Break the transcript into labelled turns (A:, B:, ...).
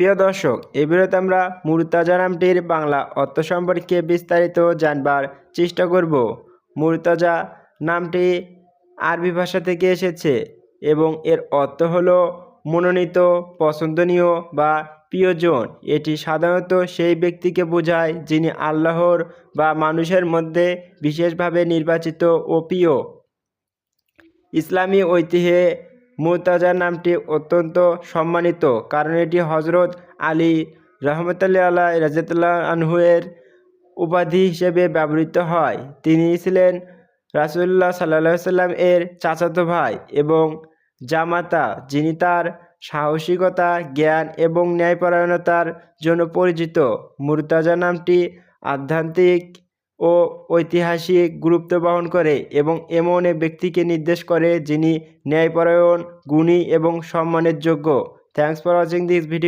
A: প্রিয় দর্শক এই আমরা মুরতাজা নামটির বাংলা অর্থ সম্পর্কে বিস্তারিত জানবার চেষ্টা করব। মুরতাজা নামটি আরবি ভাষা থেকে এসেছে এবং এর অর্থ হলো মনোনীত, পছন্দনীয় বা প্রিয়জন। এটি সাধারণত সেই ব্যক্তিকে বোঝায় যিনি আল্লাহর বা মানুষের মধ্যে বিশেষভাবে নির্বাচিত ও প্রিয়। ইসলামী ঐতিহ্যে মুরতাজা নামটি অত্যন্ত সম্মানিত কারণ এটি হজরত আলী রহমতুল্লাহ আল্লাহ রাজাতুল্লাহ আনহুয়ের উপাধি হিসেবে ব্যবহৃত হয়। তিনি ছিলেন রাসুল্লাহ সাল্লাহ সাল্লাম এর চাচাতো ভাই এবং জামাতা, যিনি তার সাহসিকতা, জ্ঞান এবং ন্যায়পরায়ণতার জন্য পরিচিত। মুরতাজা নামটি আধ্যাত্মিক ও ঐতিহাসিক গুরুত্ব বহন করে এবং এমন এক ব্যক্তিকে নির্দেশ করে যিনি ন্যায়পরায়ণ, গুণী এবং সম্মানের যোগ্য। Thanks for watching this video